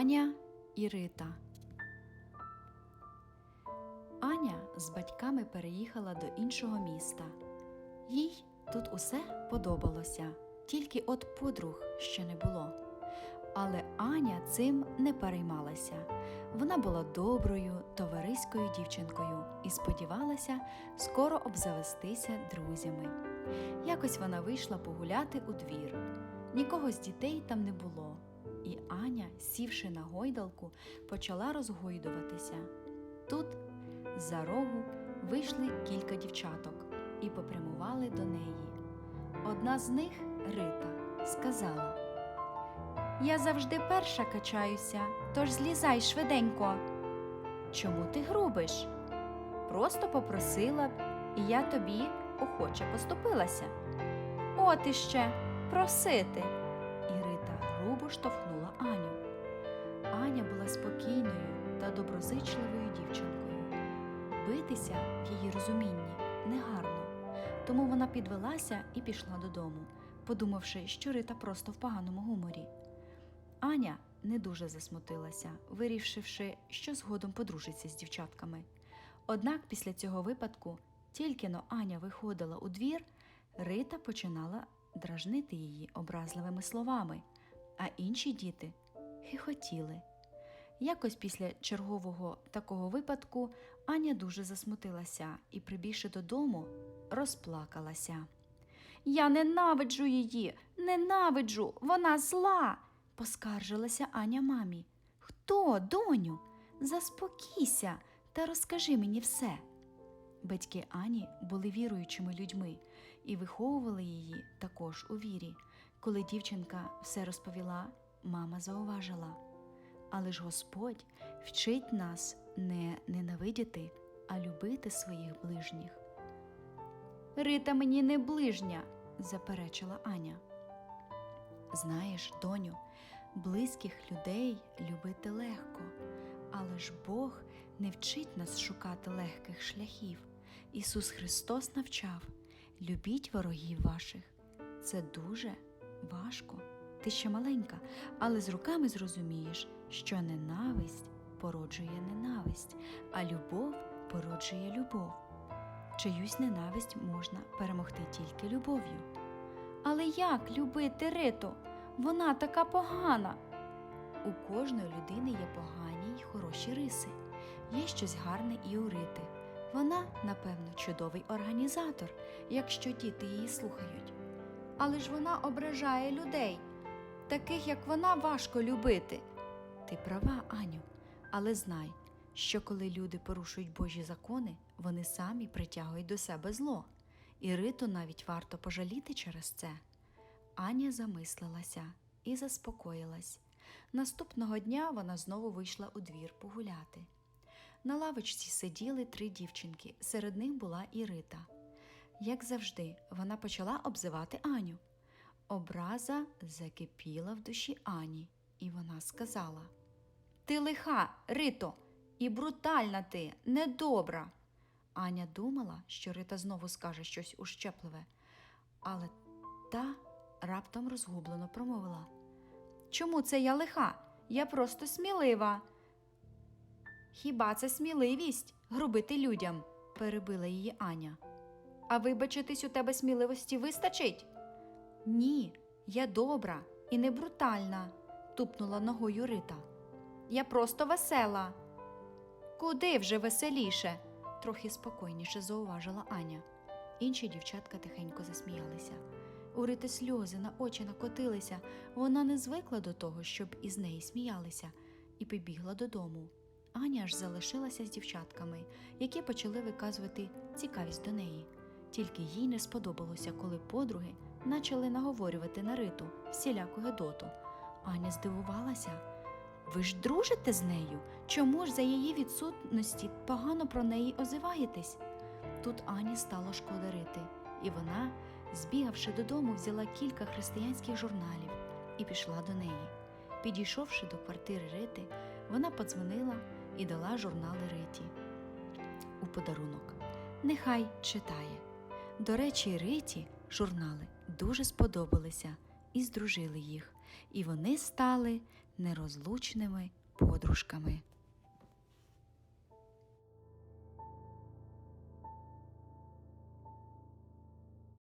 Аня і Рита. Аня з батьками переїхала до іншого міста. Їй тут усе подобалося, тільки от подруг ще не було. Але Аня цим не переймалася. Вона була доброю, товариською дівчинкою і сподівалася скоро обзавестися друзями. Якось вона вийшла погуляти у двір. Нікого з дітей там не було, і Аня, сівши на гойдалку, почала розгойдуватися. Тут з-за рогу вийшли кілька дівчаток і попрямували до неї. Одна з них, Рита, сказала: Я завжди перша качаюся, тож злізай швиденько. Чому ти грубиш? Просто попросила б, і я тобі охоче поступилася. От іще просити. Грубо штовхнула Аню. Аня була спокійною та доброзичливою дівчинкою. Битися в її розумінні негарно, тому вона підвелася і пішла додому, подумавши, що Рита просто в поганому гуморі. Аня не дуже засмутилася, вирішивши, що згодом подружиться з дівчатками. Однак після цього випадку, тільки но Аня виходила у двір, Рита починала дражнити її образливими словами, а інші діти хихотіли. Якось після чергового такого випадку Аня дуже засмутилася і, прибігши додому, розплакалася. Я ненавиджу її, ненавиджу, вона зла, поскаржилася Аня мамі. Хто, доню? Заспокійся та розкажи мені все. Батьки Ані були віруючими людьми і виховували її також у вірі. Коли дівчинка все розповіла, мама зауважила. Але ж Господь вчить нас не ненавидіти, а любити своїх ближніх. Рита мені не ближня, заперечила Аня. Знаєш, доню, близьких людей любити легко, але ж Бог не вчить нас шукати легких шляхів. Ісус Христос навчав любіть ворогів ваших. Це дуже важко. Ти ще маленька, але з руками зрозумієш, що ненависть породжує ненависть, а любов породжує любов. Чиюсь ненависть можна перемогти тільки любов'ю. Але як любити Риту? Вона така погана. У кожної людини є погані й хороші риси. Є щось гарне і у Рити. Вона, напевно, чудовий організатор, якщо діти її слухають. Але ж вона ображає людей. Таких, як вона, важко любити. Ти права, Аню, але знай, що коли люди порушують Божі закони, вони самі притягують до себе зло, і Риту навіть варто пожаліти через це. Аня замислилася і заспокоїлась. Наступного дня вона знову вийшла у двір погуляти. На лавочці сиділи три дівчинки, серед них була і Рита. Як завжди, вона почала обзивати Аню. Образа закипіла в душі Ані, і вона сказала: Ти лиха, Рито, і брутальна ти, недобра. Аня думала, що Рита знову скаже щось ущепливе, але та раптом розгублено промовила: Чому це я лиха? Я просто смілива. Хіба це сміливість грубити людям? перебила її Аня. А вибачитись у тебе сміливості вистачить? Ні, я добра і не брутальна, тупнула ногою Рита. Я просто весела. Куди вже веселіше? трохи спокійніше зауважила Аня. Інші дівчатка тихенько засміялися. У Рити сльози на очі накотилися, вона не звикла до того, щоб із неї сміялися, і побігла додому. Аня ж залишилася з дівчатками, які почали виказувати цікавість до неї. Тільки їй не сподобалося, коли подруги почали наговорювати на риту всіляку гедоту. Аня здивувалася. Ви ж дружите з нею? Чому ж за її відсутності погано про неї озиваєтесь? Тут Ані стало шкода рити, і вона, збігавши додому, взяла кілька християнських журналів і пішла до неї. Підійшовши до квартири Рити, вона подзвонила і дала журнали Риті у подарунок. Нехай читає. До речі, Риті журнали дуже сподобалися і здружили їх, і вони стали нерозлучними подружками.